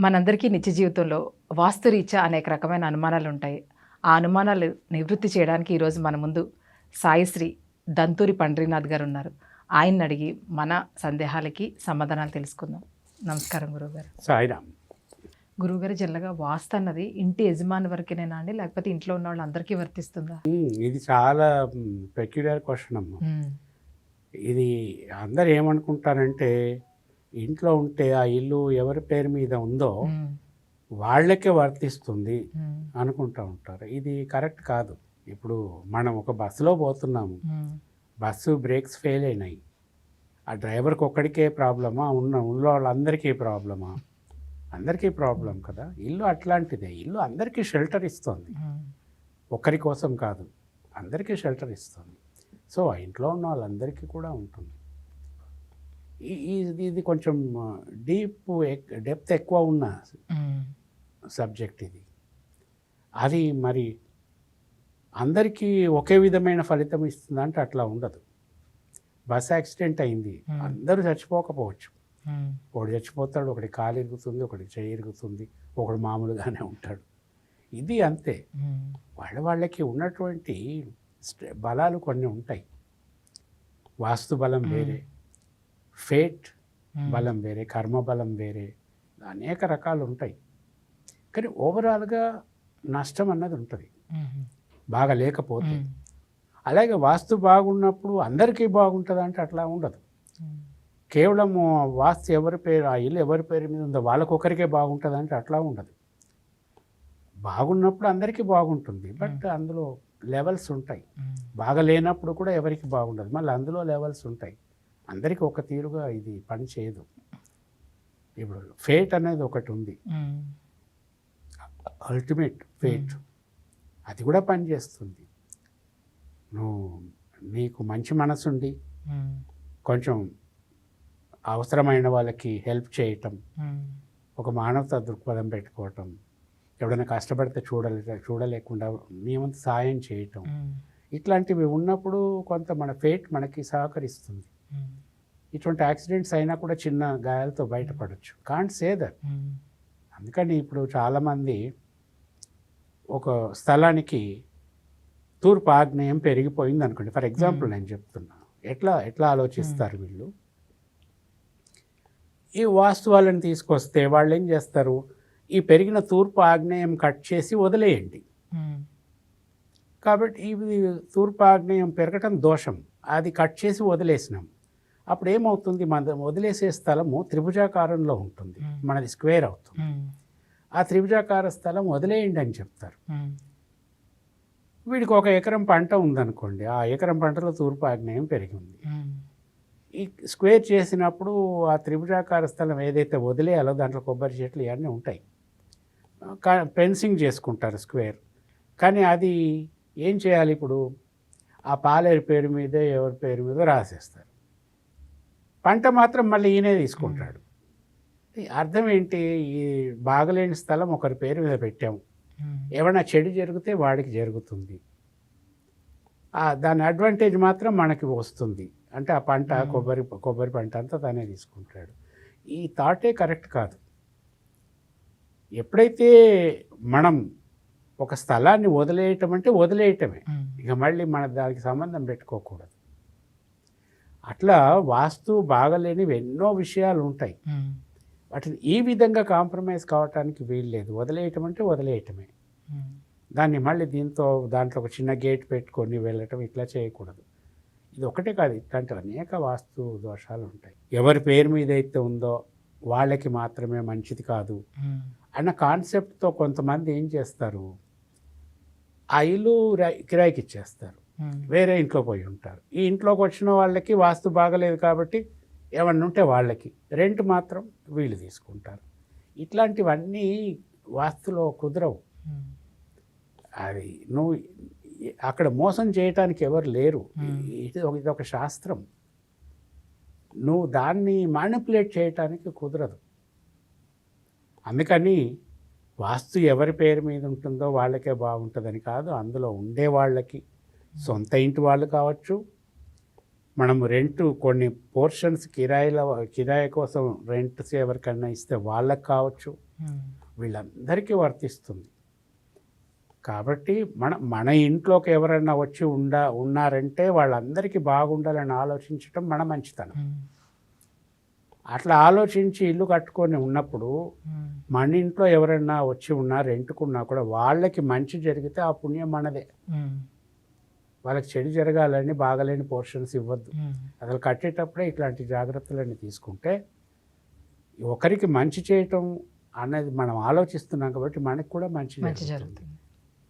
మనందరికీ నిత్య జీవితంలో వాస్తురీత్యా అనేక రకమైన అనుమానాలు ఉంటాయి. ఆ అనుమానాలు నివృత్తి చేయడానికి ఈరోజు మన ముందు సాయిశ్రీ దంతూరి పండ్రీనాథ్ గారు ఉన్నారు. ఆయన్ని అడిగి మన సందేహాలకి సమాధానాలు తెలుసుకుందాం. నమస్కారం గురువుగారు. సాయిరామ్. గురువుగారు జనరల్గా వాస్తు అన్నది ఇంటి యజమాని వరకేనేనా అండి? లేకపోతే ఇంట్లో ఉన్న వాళ్ళందరికీ వర్తిస్తుందా? ఇది చాలా పెక్యులర్ క్వశ్చన్ అమ్మ. మ్మ్. ఇది అందరు ఏమనుకుంటారంటే ఇంట్లో ఉంటే ఆ ఇల్లు ఎవరి పేరు మీద ఉందో. వాళ్ళకే వర్తిస్తుంది. అనుకుంటా ఉంటారు. ఇది కరెక్ట్ కాదు. ఇప్పుడు మనం ఒక బస్సులో పోతున్నాము. బస్సు బ్రేక్స్ ఫెయిల్ అయినాయి. ఆ డ్రైవర్కి ఒక్కడికే ప్రాబ్లమా? ఉన్న ఉన్న వాళ్ళందరికీ ప్రాబ్లమా? అందరికీ ప్రాబ్లం కదా. ఇల్లు అట్లాంటిదే. ఇల్లు అందరికీ షెల్టర్ ఇస్తుంది. మ్మ్. ఒక్కరి కోసం కాదు అందరికీ షెల్టర్ ఇస్తుంది. సో ఆ ఇంట్లో ఉన్న వాళ్ళందరికీ కూడా ఉంటుంది. ఇది కొంచెం డీప్ డెప్త్ ఎక్కువ ఉన్న. సబ్జెక్ట్ ఇది అది మరి అందరికీ ఒకే విధమైన ఫలితం ఇస్తుందంటే అట్లా ఉండదు బస్ యాక్సిడెంట్ అయింది. అందరూ చచ్చిపోకపోవచ్చు. ఒకడు చచ్చిపోతాడు ఒకటి కాలు ఇరుగుతుంది ఒకటి చేయి ఇరుగుతుంది ఒకడు మామూలుగానే ఉంటాడు ఇది అంతే. వాళ్ళ వాళ్ళకి ఉన్నటువంటి బలాలు కొన్ని ఉంటాయి వాస్తు బలం. వేరే ఫేట్. బలం వేరే కర్మ బలం వేరే అనేక రకాలు ఉంటాయి కానీ ఓవరాల్గా నష్టం అన్నది ఉంటుంది. బాగా లేకపోతే. అలాగే వాస్తు బాగున్నప్పుడు అందరికీ బాగుంటుంది అంటే అట్లా ఉండదు. కేవలం వాస్తు ఎవరి పేరు ఆ ఇల్లు ఎవరి పేరు మీద ఉందో వాళ్ళకొకరికే బాగుంటుంది అంటే అట్లా ఉండదు బాగున్నప్పుడు అందరికీ బాగుంటుంది బట్ అందులో లెవెల్స్ ఉంటాయి. బాగా లేనప్పుడు కూడా ఎవరికి బాగుండదు మళ్ళీ అందులో లెవెల్స్ ఉంటాయి అందరికీ ఒక తీరుగా ఇది పని చేయదు ఇప్పుడు ఫేట్ అనేది ఒకటి ఉంది. అల్టిమేట్ ఫేట్ అది కూడా పని చేస్తుంది నువ్వు నీకు మంచి మనసుండి. కొంచెం అవసరమైన వాళ్ళకి హెల్ప్ చేయటం. ఒక మానవతా దృక్పథం పెట్టుకోవటం ఎవడైనా కష్టపడితే చూడలే చూడలేకుండా వంతు సాయం చేయటం. ఇట్లాంటివి ఉన్నప్పుడు కొంత మన ఫేట్ మనకి సహకరిస్తుంది. ఇటువంటి యాక్సిడెంట్స్ అయినా కూడా చిన్న గాయాలతో బయటపడవచ్చు కాంట్ సే దట్. మ్మ్. అందుకని ఇప్పుడు చాలామంది ఒక స్థలానికి తూర్పు ఆగ్నేయం పెరిగిపోయింది అనుకోండి ఫర్ ఎగ్జాంపుల్ నేను చెప్తున్నా. ఎట్లా ఎట్లా ఆలోచిస్తారు వీళ్ళు? ఈ వాస్తు వాళ్ళని తీసుకొస్తే వాళ్ళు ఏం చేస్తారు? ఈ పెరిగిన తూర్పు ఆగ్నేయం కట్ చేసి వదిలేయండి. కాబట్టి ఇది తూర్పు ఆగ్నేయం పెరగటం దోషం. అది కట్ చేసి వదిలేసినాం. అప్పుడు ఏమవుతుంది మన వదిలేసే స్థలము త్రిభుజాకారంలో ఉంటుంది. మనది స్క్వేర్ అవుతుంది. ఆ త్రిభుజాకార స్థలం వదిలేయండి అని చెప్తారు. వీడికి ఒక ఎకరం పంట ఉందనుకోండి ఆ ఎకరం పంటలో తూర్పు ఆగ్నేయం పెరిగి ఉంది. మ్మ్. ఈ స్క్వేర్ చేసినప్పుడు ఆ త్రిభుజాకార స్థలం ఏదైతే వదిలేయాలో దాంట్లో కొబ్బరి చెట్లు ఇవన్నీ ఉంటాయి. కా- ఫెన్సింగ్ చేసుకుంటారు స్క్వేర్. కానీ అది ఏం చేయాలి ఇప్పుడు? ఆ పాలేరు పేరు మీదే ఎవరి పేరు మీద రాసేస్తారు. పంట మాత్రం మళ్ళీ ఈయనే తీసుకుంటాడు. అర్థం ఏంటి? ఈ బాగలేని స్థలం ఒకరి పేరు మీద పెట్టాము. ఏమైనా చెడు జరిగితే వాడికి జరుగుతుంది. దాని అడ్వాంటేజ్ మాత్రం మనకి వస్తుంది. అంటే ఆ పంట. కొబ్బరి కొబ్బరి పంట అంతా తనే తీసుకుంటాడు. ఈ థాటే కరెక్ట్ కాదు. ఎప్పుడైతే మనం ఒక స్థలాన్ని వదిలేయటం అంటే వదిలేయటమే. ఇక మళ్ళీ మన దానికి సంబంధం పెట్టుకోకూడదు. అట్లా వాస్తు బాగలేనివి ఎన్నో విషయాలు ఉంటాయి. వాటిని ఈ విధంగా కాంప్రమైజ్ కావటానికి వీల్లేదు వదిలేయటం అంటే వదిలేయటమే. దాన్ని మళ్ళీ దీంతో దాంట్లో ఒక చిన్న గేట్ పెట్టుకొని వెళ్ళటం ఇట్లా చేయకూడదు ఇది ఒకటే కాదు ఇట్లాంటి అనేక వాస్తు దోషాలు ఉంటాయి ఎవరి పేరు మీద అయితే ఉందో వాళ్ళకి మాత్రమే మంచిది కాదు. అన్న కాన్సెప్ట్తో కొంతమంది ఏం చేస్తారు ఆ ఇల్లు కిరాయికి ఇచ్చేస్తారు. వేరే ఇంట్లో పోయి ఉంటారు. ఈ ఇంట్లోకి వచ్చిన వాళ్ళకి వాస్తు బాగలేదు కాబట్టి ఏమన్నా ఉంటే వాళ్ళకి రెంట్ మాత్రం వీళ్ళు తీసుకుంటారు. ఇట్లాంటివన్నీ వాస్తులో కుదరవు. మ్మ్. అది నువ్వు అక్కడ మోసం చేయటానికి ఎవరు లేరు. Hmm. ఇది ఒక ఇది ఒక శాస్త్రం. నువ్వు దాన్ని మానిపులేట్ చేయటానికి కుదరదు. అందుకని వాస్తు ఎవరి పేరు మీద ఉంటుందో వాళ్ళకే బాగుంటుందని కాదు అందులో ఉండే వాళ్ళకి సొంత ఇంటి వాళ్ళు కావచ్చు మనం రెంట్ కొన్ని పోర్షన్స్ కిరాయిల కిరాయి కోసం రెంట్స్ ఎవరికైనా ఇస్తే వాళ్ళకి కావచ్చు. వీళ్ళందరికీ వర్తిస్తుంది కాబట్టి మన మన ఇంట్లోకి ఎవరైనా వచ్చి ఉండ ఉన్నారంటే వాళ్ళందరికీ బాగుండాలని ఆలోచించడం మన మంచితనం. అట్లా ఆలోచించి ఇల్లు కట్టుకొని ఉన్నప్పుడు. మన ఇంట్లో ఎవరైనా వచ్చి ఉన్నా రెంట్కున్నా కూడా వాళ్ళకి మంచి జరిగితే ఆ పుణ్యం మనదే. వాళ్ళకి చెడు జరగాలని బాగలేని పోర్షన్స్ ఇవ్వద్దు. అసలు కట్టేటప్పుడే ఇట్లాంటి జాగ్రత్తలన్నీ తీసుకుంటే ఒకరికి మంచి చేయటం అనేది మనం ఆలోచిస్తున్నాం కాబట్టి మనకి కూడా మంచి మంచి జరుగుతుంది.